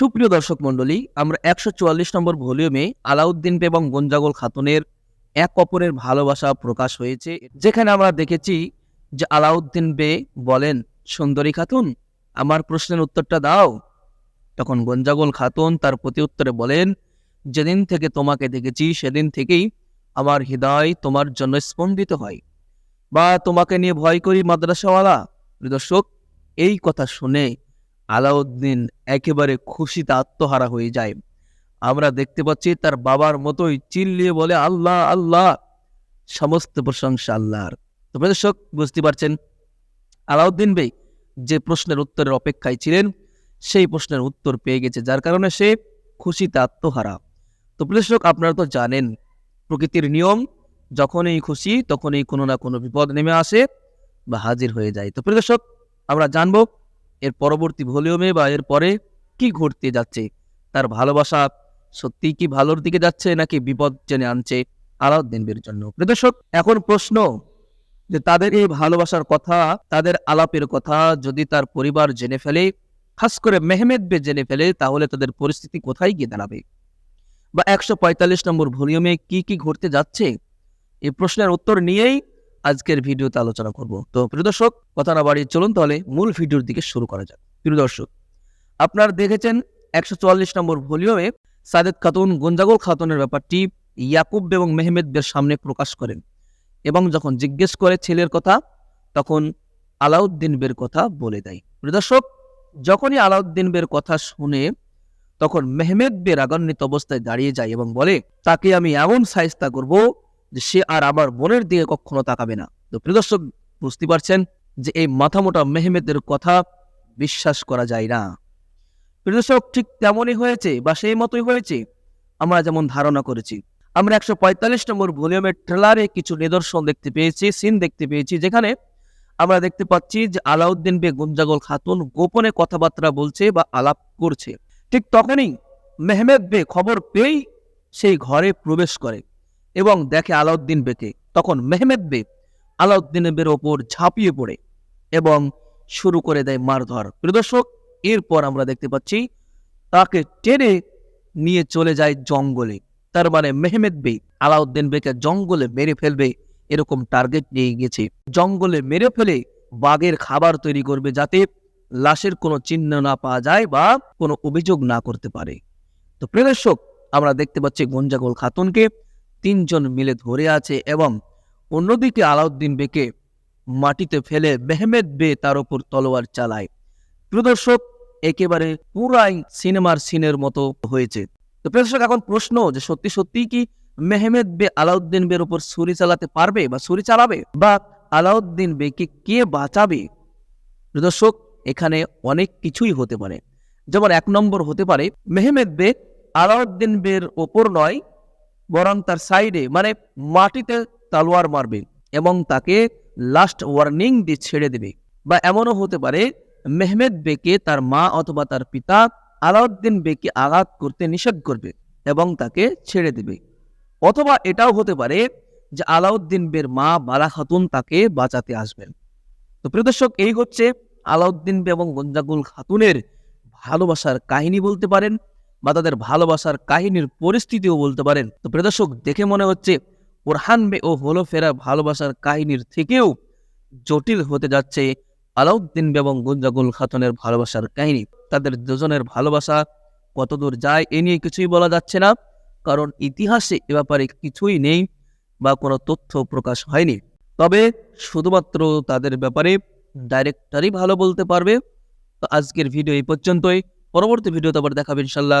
সুপ্রিয় দর্শক মণ্ডলী, আমরা একশো চুয়াল্লিশ নম্বর ভলিউমে আলাউদ্দিন এবং গঞ্জাগল খাতুনের এক অপরের ভালোবাসা প্রকাশ হয়েছে, যেখানে আমরা দেখেছি যে আলাউদ্দিন বে বলেন, সুন্দরী খাতুন, আমার প্রশ্নের উত্তরটা দাও। তখন গঞ্জাগল খাতুন তার প্রতি উত্তরে বলেন, যেদিন থেকে তোমাকে দেখেছি, সেদিন থেকেই আমার হৃদয় তোমার জন্য স্পন্দিত হয় বা তোমাকে নিয়ে ভয় করি, মাদ্রাসাওয়ালা। দর্শক, এই কথা শুনে আলাউদ্দিন একেবারে খুশিতে আত্মহারা হয়ে যায়। আমরা দেখতে পাচ্ছি তার বাবার মতোই চিল্লিয়ে বলে, আল্লাহ আল্লাহ। সমস্ত প্রশংসা আল্লাহর। তো প্রিয় দর্শক, বুঝতে পারছেন? আলাউদ্দিন বেই যে প্রশ্নের উত্তরের অপেক্ষায় ছিলেন, সেই প্রশ্নের উত্তর পেয়ে গেছে, যার কারণে সে খুশিতে আত্মহারা। তো প্রিয় আপনারা তো জানেন, প্রকৃতির নিয়ম, যখনই খুশি তখনই কোনো না কোনো বিপদ নেমে আসে বা হাজির হয়ে যায়। তো প্রিয় দর্শক, আমরা জানব এর পরবর্তী ভলিউমে বা এর পরে কি ঘটতে যাচ্ছে? তার ভালোবাসা সত্যি কি ভালোর দিকে যাচ্ছে নাকি বিপদ জেনে আনছে? আলাউদ্দিনের জন্য। প্রিয় দর্শক, এখন প্রশ্ন যে তাদের এই ভালোবাসার কথা, তাদের আলাপের কথা যদি তার পরিবার জেনে ফেলে, খাস করে মেহমেদ বে জেনে ফেলে, তাহলে তাদের পরিস্থিতি কোথায় গিয়ে দাঁড়াবে? বা একশো পঁয়তাল্লিশ নম্বর ভলিউমে কি কি ঘটতে যাচ্ছে? এই প্রশ্নের উত্তর নিয়েই আজকের ভিডিওতে আলোচনা করব। তো প্রিয় দর্শক, কথা না বাড়িয়ে চলুন তাহলে মূল ভিডিওর দিকে শুরু করা যাক। প্রিয় দর্শক, আপনারা দেখেছেন একশো চুয়াল্লিশ নম্বর ভলিউমে সাদেদ খাতুন, গঞ্জাগল খাতুনের ব্যাপারটি ইয়াকুব এবং মেহমেদদের সামনে প্রকাশ করেন এবং যখন জিজ্ঞেস করে ছেলের কথা, তখন আলাউদ্দিন বের কথা বলে দেয়। প্রিয় দর্শক, যখনই আলাউদ্দিন বের কথা শুনে তখন মেহমেদ বের রাগান্বিত অবস্থায় দাঁড়িয়ে যায় এবং বলে, তাকে আমি এমন সাইস্তা করব যে সে আর আমার বোনের দিকে কখনো তাকাবে না। তো প্রিয় দর্শক, বুঝতে পারছেন যে এই মাথামোটা মেহমেদের কথা বিশ্বাস করা যায় না। প্রিয় দর্শক, ঠিক তেমনই হয়েছে বা সেই মতোই হয়েছে। আমরা যেমন ধারণা করেছি। আমরা একশো পঁয়তাল্লিশ নম্বর ভলিউমের ট্রেলারে কিছু নিদর্শন দেখতে পেয়েছি, সিন দেখতে পেয়েছি, যেখানে আমরা দেখতে পাচ্ছি যে আলাউদ্দিন বে গুঞ্জাগল খাতুন গোপনে কথাবার্তা বলছে বা আলাপ করছে। ঠিক তখনই মেহমেদ বে খবর পেয়েই সেই ঘরে প্রবেশ করে। এবং দেখে আলাউদ্দিন বেকে তখন মেহমেদ বে আলাউদ্দিন বের ওপর ঝাঁপিয়ে পড়ে এবং শুরু করে দেয় মারধর। প্রিয় দর্শক, এরপর আমরা দেখতে পাচ্ছি তাকে টেনে নিয়ে চলে যায় জঙ্গলে। তার মানে মেহমেদ বে আলাউদ্দিন বেকে জঙ্গলে মেরে ফেলবে এরকম টার্গেট নিয়ে গেছে। জঙ্গলে মেরে ফেলে বাঘের খাবার তৈরি করবে যাতে লাশের কোনো চিহ্ন না পাওয়া যায় বা কোনো অভিযোগ না করতে পারে। তো প্রিয় দর্শক, আমরা দেখতে পাচ্ছি গঞ্জাগোল খাতুনকে তিনজন মিলে ধরে আছে এবং অন্যদিকে আলাউদ্দিন বেকে মাটিতে ফেলে মেহমেদ বে তার উপর তলোয়ার চালায়। প্রিয় দর্শক একেবারে পুরাই সিনেমার সিনের মতো হয়েছে। তো প্রিয় দর্শক, এখন প্রশ্ন যে সত্যি সত্যি কি মেহমেদ বে আলাউদ্দিন বের উপর ছুরি চালাতে পারবে বা ছুরি চালাবে বা আলাউদ্দিন বেকে কে বাঁচাবে? প্রদর্শক এখানে অনেক কিছুই হতে পারে। যেমন এক নম্বর হতে পারে, মেহমেদ বে আলাউদ্দিন বের ওপর নয় বরং তার সাইডে মানে মাটিতে তালোয়ার মারবে এবং তাকে লাস্ট ওয়ার্নিং দিয়ে ছেড়ে দেবে। বা এমনও হতে পারে, মেহমেদ বেকে তার মা অথবা তার পিতা আলাউদ্দিন বেকে আঘাত করতে নিষেধ করবে এবং তাকে ছেড়ে দেবে। অথবা এটাও হতে পারে যে আলাউদ্দিন বের মা বালা খাতুন তাকে বাঁচাতে আসবেন তো প্রিয় দর্শক, এই হচ্ছে আলাউদ্দিন বে এবং গঞ্জাগুল খাতুনের ভালোবাসার কাহিনী বলতে পারেন। বা তাদের ভালোবাসার কাহিনীর পরিস্থিতিও বলতে পারেন। তো প্রিয় দর্শক, দেখে মনে হচ্ছে ওরহান বে ও হলো ফেরা ভালোবাসার কাহিনীর থেকেও জটিল হতে যাচ্ছে আলাউদ্দিন এবং গুঞ্জাগুল খাতুনের ভালোবাসার কাহিনী। তাদের দুজনের ভালোবাসা কতদূর যায় এ নিয়ে কিছুই বলা যাচ্ছে না, কারণ ইতিহাসে এ ব্যাপারে কিছুই নেই বা কোনো তথ্য প্রকাশ হয়নি। তবে শুধুমাত্র তাদের ব্যাপারে ডাইরেক্টরই ভালো বলতে পারবে। তো আজকের ভিডিও এই পর্যন্তই। পরবর্তী ভিডিওতে আবার দেখাবে ইনশাল্লাহ